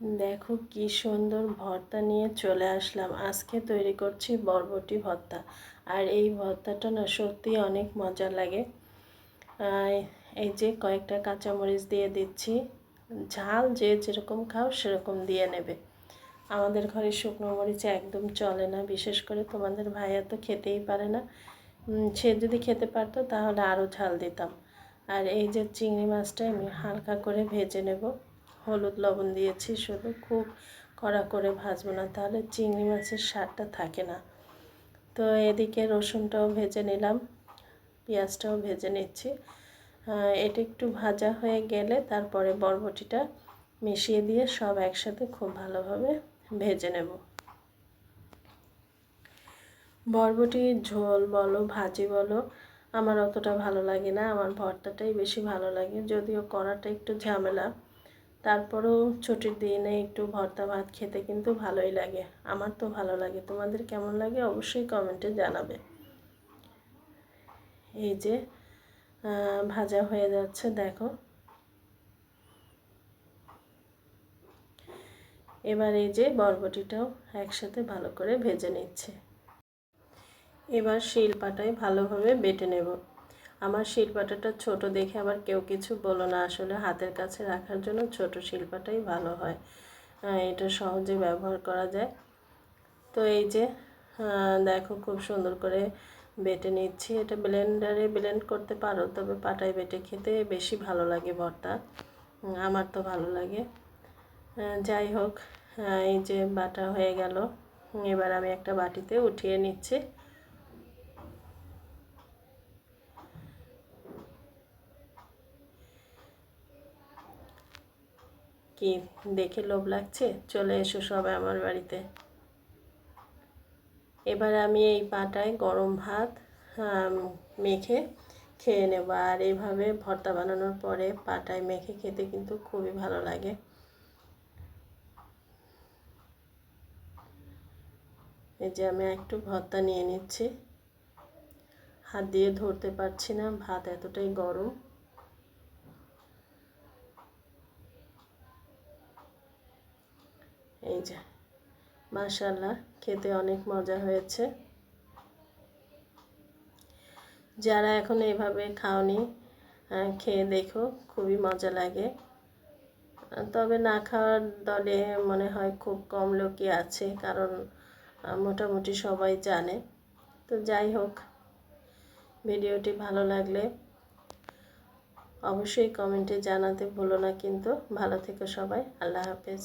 দেখো কি সুন্দর ভর্তা নিয়ে চলে আসলাম। আজকে তৈরি করছি বরবটি ভর্তা। আর এই ভর্তাটা না সত্যি অনেক মজা লাগে। এই যে কয়েকটা কাঁচামরিচ দিয়ে দিচ্ছি। ঝাল যে যেরকম খাও সেরকম দিয়ে নেবে। আমাদের ঘরে শুকনো মরিচ একদম চলে না, বিশেষ করে তোমাদের ভাইয়া তো খেতেই পারে না। সে যদি খেতে পারতো তাহলে আরও ঝাল দিতাম। আর এই যে চিংড়ি মাছটা আমি হালকা করে ভেজে নেব। হলুদ লবণ দিয়েছি, শুধু খুব কড়া করে ভাজবো না, তাহলে চিংড়ি মাছের স্বাদটা থাকে না। তো এদিকে রসুনটাও ভেজে নিলাম, পেঁয়াজটাও ভেজে নিচ্ছি। এটা একটু ভাজা হয়ে গেলে তারপরে বরবটিটা মিশিয়ে দিয়ে সব একসাথে খুব ভালোভাবে ভেজে নেব। বরবটির ঝোল বলো, ভাজি বলো, আমার অতটা ভালো লাগে না, আমার ভর্তাটাই বেশি ভালো লাগে, যদিও কড়াটা একটু ঝামেলা। তারপরেও ছুটির দিনে একটু ভর্তা ভাত খেতে কিন্তু ভালোই লাগে। আমার তো ভালো লাগে। তোমাদের কেমন লাগে অবশ্যই কমেন্টে জানাবে। এই যে ভাজা হয়ে যাচ্ছে, দেখো। এবার এই যে বরবটিটাও একসাথে ভালো করে ভেজে নিচ্ছে। এবার শিলপাটায় ভালোভাবে বেটে নেব। আমার শিলপাটাটা ছোট দেখে আবার কেউ কিছু বলো না। আসলে হাতের কাছে রাখার জন্য ছোট শিলপাটাই ভালো হয়। এটা সহজে ব্যবহার করা যায়। তো এই যে দেখো খুব সুন্দর করে বেটে নিচ্ছি। এটা ব্লেন্ডারে ব্লেন্ড করতে পারো, তবে পাটায় বেটে খেতে বেশি ভালো লাগে ভর্তা। আমার তো ভালো লাগে। যাই হোক এই যে বাটা হয়ে গেল। এবার আমি একটা বাটিতে উঠিয়ে নিচ্ছি। কি দেখে লোভ লাগছে? চলে এসো সবাই আমার বাড়িতে। এবার আমি এই পাটায় গরম ভাত মেখে খেয়ে নেব। আর এইভাবে ভর্তা বানানোর পরে পাটায় মেখে খেতে কিন্তু খুবই ভালো লাগে। এই যে আমি একটু ভর্তা নিয়ে নিচ্ছি। হাত দিয়ে ধরতে পারছি না, ভাত এতটাই গরম। এই যে মাশাল্লাহ খেতে অনেক মজা হয়েছে। যারা এখন এইভাবে খাওনি খেয়ে দেখো, খুবই মজা লাগে। তবে না খাওয়ার দলে মনে হয় খুব কম লোকই আছে, কারণ মোটামুটি সবাই জানে। তো যাই হোক, ভিডিওটি ভালো লাগলে অবশ্যই কমেন্টে জানাতে ভুলো না কিন্তু। ভালো থেকো সবাই, আল্লাহ হাফেজ।